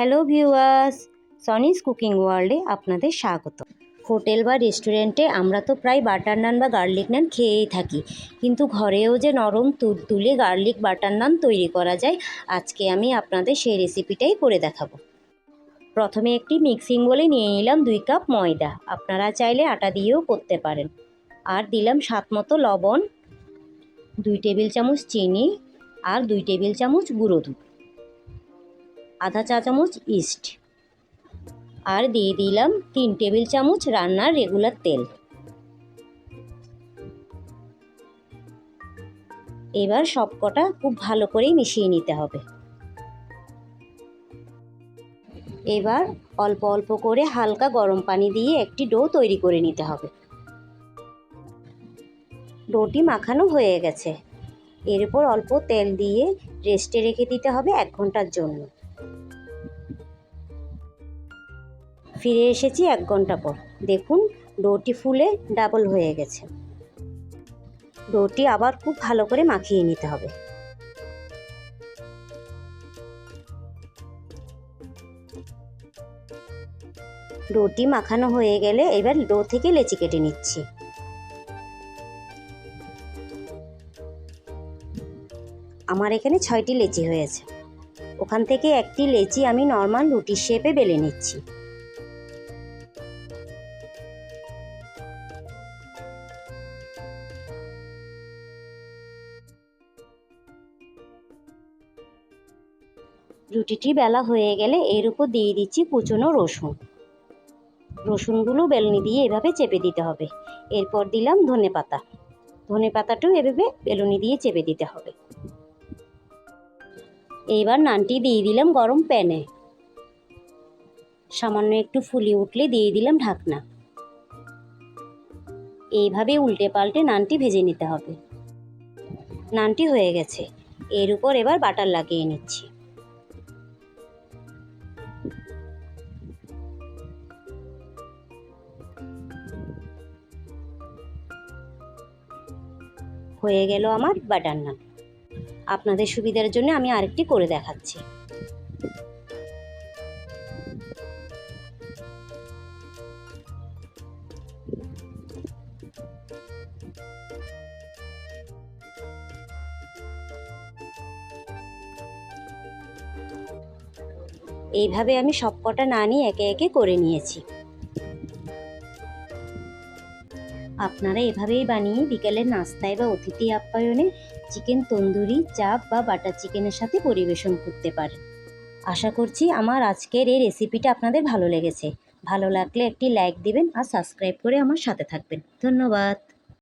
Hello viewers সনিস cooking ওয়ার্ল্ডে আপনাদের স্বাগত। হোটেল বা রেস্টুরেন্টে আমরা তো প্রায় বাটার নান বা গার্লিক নান খেয়েই থাকি। কিন্তু ঘরেও যে নরম তুলতুলে গার্লিক বাটার নান তৈরি করা যায়, আজকে আমি আপনাদের সেই রেসিপিটাই করে দেখাবো। প্রথমে একটি মিক্সিং বলে নিয়ে নিলাম দুই কাপ ময়দা। আপনারা চাইলে আটা দিয়েও করতে পারেন। আর দিলাম স্বাদ মতো লবণ, দুই টেবিল চামচ চিনি আর দুই টেবিল চামচ গুঁড়ো দুধ। আধা চা চামচ ইস্ট। আর দিয়ে দিলাম তিন টেবিল চামচ রান্নার রেগুলার তেল। এবার সব কটা খুব ভালো করেই মিশিয়ে নিতে হবে। এবার অল্প অল্প করে হালকা গরম পানি দিয়ে একটি ডো তৈরি করে নিতে হবে। ডোটি মাখানো হয়ে গেছে। এর উপর অল্প তেল দিয়ে রেস্টে রেখে দিতে হবে এক ঘণ্টার জন্য। ফিরে এসেছি এক ঘণ্টা পর। দেখুন ডোটি ফুলে ডাবল হয়ে গেছে। ডোটি আবার খুব ভালো করে মাখিয়ে নিতে হবে। ডোটি মাখানো হয়ে গেলে এবার ডো থেকে লেচি কেটে নিচ্ছি। আমার এখানে ছয়টি লেচি হয়েছে। ওখান থেকে একটি লেচি আমি নর্মাল রুটির শেপে বেলে নিচ্ছি। রুটিটি বেলা হয়ে গেলে এর উপর দিয়ে দিচ্ছি কুচনো রসুন। রসুনগুলো বেলনি দিয়ে এভাবে চেপে দিতে হবে। এরপর দিলাম ধনে পাতা। ধনে পাতাটাও এভাবে বেলুনি দিয়ে চেপে দিতে হবে। এইবার নানটি দিয়ে দিলাম গরম প্যানে। সামান্য একটু ফুলিয়ে উঠলে দিয়ে দিলাম ঢাকনা। এইভাবে উল্টে পাল্টে নানটি ভেজে নিতে হবে। নানটি হয়ে গেছে। এর উপর এবার বাটার লাগিয়ে নিচ্ছি। হয়ে গেল আমার বাটার নান। আপনাদের সুবিধার জন্য আমি আরেকটি করে দেখাচ্ছি। এইভাবে আমি সবকটা নানই একে একে করে নিয়েছি। আপনারা এভাবেই বানিয়ে বিকেলের নাস্তায় বা অতিথি আপ্যায়নে চিকেন তন্দুরি, চাপ বা বাটার চিকেনের সাথে পরিবেশন করতে পারেন। আশা করছি আমার আজকের এই রেসিপিটা আপনাদের ভালো লেগেছে। ভালো লাগলে একটি লাইক দিবেন আর সাবস্ক্রাইব করে আমার সাথে থাকবেন। ধন্যবাদ।